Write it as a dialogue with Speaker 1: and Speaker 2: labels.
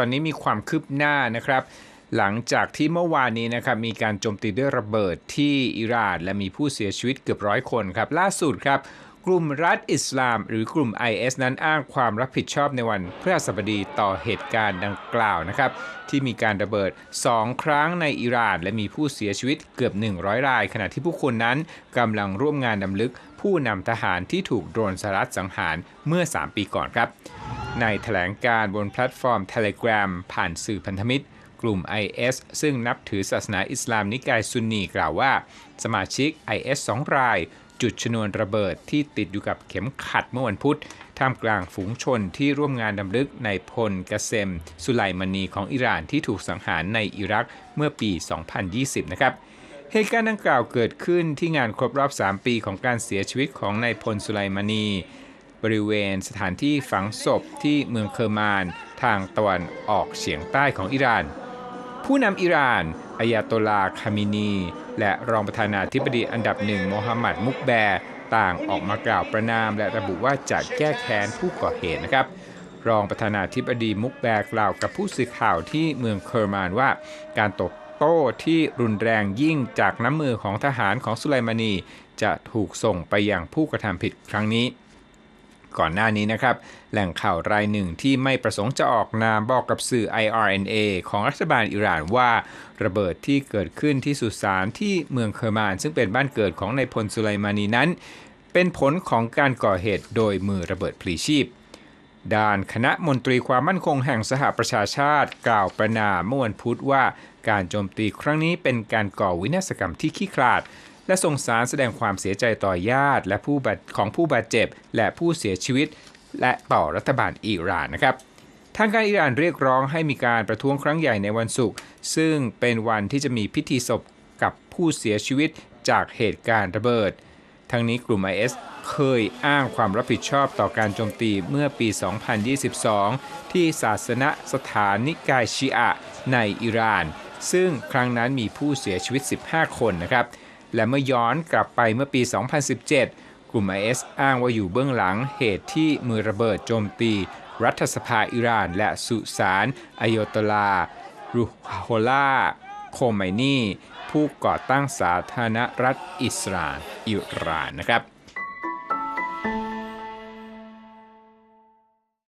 Speaker 1: ตอนนี้มีความคืบหน้านะครับ หลังจากที่เมื่อวานนี้นะครับมีการโจมตีด้วยระเบิดที่อิหร่าน และมีผู้เสียชีวิตเกือบร้อยคนครับ ล่าสุดครับ กลุ่มรัฐอิสลาม หรือกลุ่ม IS นั้นอ้างความรับผิดชอบในวันพฤหัสบดีต่อเหตุการณ์ดังกล่าวนะครับ ที่มีการระเบิด 2 ครั้งในอิหร่าน และมีผู้เสียชีวิตเกือบ 100 ราย ขณะที่ผู้คนนั้นกำลังร่วมงานดำลึก ผู้นำทหารที่ถูกโดรนสหรัฐสังหารเมื่อ 3 ปีก่อนครับ ในแถลงการบนแพลตฟอร์ม Telegram ผ่านสื่อพันธมิตร กลุ่ม IS ซึ่งนับถือศาสนาอิสลามนิกายซุนนีกล่าวว่า สมาชิก IS 2 ราย จุดชนวนระเบิดที่ติดอยู่กับเข็มขัดเมื่อวันพุธท่ามกลางฝูงชนที่ร่วมงานดำลึกในพลกเซม สุไลมานีของอิหร่านที่ถูกสังหารในอิรักเมื่อปี 2020 นะครับเหตุการณ์ดังกล่าวเกิดขึ้นที่งานครบรอบ 3 ปีของการเสียชีวิตของนายพลสุไลมานี บริเวณสถานที่ฝังศพที่เมืองเคอร์มานทางตะวันออกเฉียงใต้ของอิหร่าน ผู้นำอิหร่านอายาโตลาคามินี และรองประธานาธิบดีอันดับหนึ่งโมฮัมหมัดมุกแบร์ต่างออกมากล่าวประนาม และระบุว่าจะแก้แค้นผู้ก่อเหตุนะครับรองประธานาธิบดีมุกแบร์กล่าวกับผู้สื่อข่าวที่เมืองเคอร์มานว่า การตบโต้ที่รุนแรงยิ่งจากน้ำมือของทหารของสุไลมานี จะถูกส่งไปยังผู้กระทำผิดครั้งนี้ ก่อนหน้านี้นะครับ แหล่งข่าวรายหนึ่งที่ไม่ประสงค์จะออกนามบอกกับสื่อ IRNA ของรัฐบาลอิหร่านว่า ระเบิดที่เกิดขึ้นที่สุสานที่เมืองเคอร์มาน ซึ่งเป็นบ้านเกิดของนายพลสุไลมานีนั้น เป็นผลของการก่อเหตุโดยมือระเบิดพลีชีพด้านคณะมนตรีความมั่นคงแห่งสหประชาชาติ กล่าวประนามเมื่อวันพุธว่าการโจมตีครั้งนี้เป็นการก่อวินาศกรรมที่ขี้ขลาด และส่งสารแสดงความเสียใจต่อญาติ และผู้บาดของผู้บาดเจ็บ และผู้เสียชีวิต และต่อรัฐบาลอิหร่านนะครับทางการอิหร่านเรียกร้องให้มีการประท้วงครั้งใหญ่ในวันศุกร์ซึ่งเป็นวันที่จะมีพิธีศพกับผู้เสียชีวิตจากเหตุการณ์ระเบิด ทั้งนี้กลุ่ม IS เคยอ้างความรับผิดชอบต่อการโจมตีเมื่อปี 2022 ที่ศาสนสถานนิกายชีอะในอิหร่าน ซึ่งครั้งนั้นมีผู้เสียชีวิต 15 คนนะครับ และเมื่อย้อนกลับไปเมื่อปี 2017 กลุ่ม IS อ้างว่าอยู่เบื้องหลังเหตุที่มือระเบิดโจมตี รัฐสภาอิหร่าน และสุสานอโยตลา รูโฮลาโคไมนีผู้ก่อตั้งสาธารณรัฐอิสราอิหร่านนะครับ